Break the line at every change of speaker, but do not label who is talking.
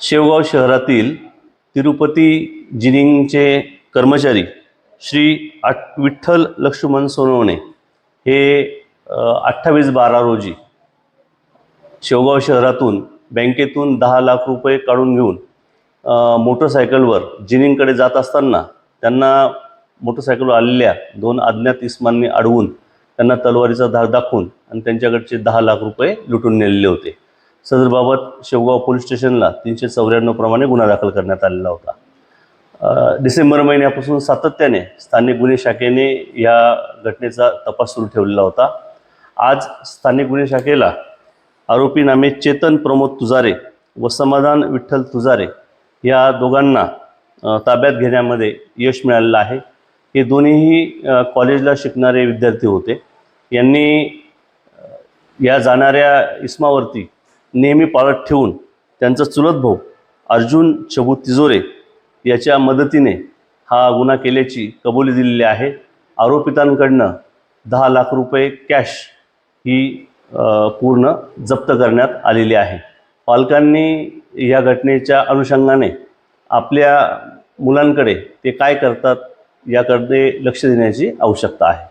शेवगाव शहरातील तिरुपती जिनिंगचे कर्मचारी श्री आट विठ्ठल लक्ष्मण सोनवणे हे अठ्ठावीस बारा रोजी शेवगाव शहरातून बँकेतून दहा लाख रुपये काढून घेऊन मोटरसायकलवर जिनिंगकडे जात असताना त्यांना मोटरसायकलवर आलेल्या दोन अज्ञात इस्मांनी अडवून त्यांना तलवारीचा धाक दाखवून आणि त्यांच्याकडचे दहा लाख रुपये लुटून नेलेले होते. सदरबाबत शेवगाव पोलीस स्टेशनला तीनशे चौऱ्याण्णव प्रमाणे गुन्हा दाखल करण्यात आलेला होता. डिसेंबर महिन्यापासून सातत्याने स्थानिक गुन्हे शाखेने या घटनेचा तपास सुरू ठेवलेला होता. आज स्थानिक गुन्हे शाखेला आरोपी नामे चेतन प्रमोद तुजारे व समाधान विठ्ठल तुजारे या दोघांना ताब्यात घेण्यामध्ये यश मिळालेलं आहे. हे दोन्हीही कॉलेजला शिकणारे विद्यार्थी होते. यांनी या जाणाऱ्या इस्मावरती नेहमी पाळत ठेवून त्यांचा चुलत भाऊ अर्जुन चबू तिजोरे याच्या मदतीने हा गुन्हा केल्याची कबुली दिलेली आहे. आरोपितांकडनं दहा लाख रुपये कॅश ही पूर्ण जप्त करण्यात आलेली आहे. पालकांनी या घटनेच्या अनुषंगाने आपल्या मुलांकडे ते काय करतात याकडे लक्ष देण्याची आवश्यकता आहे.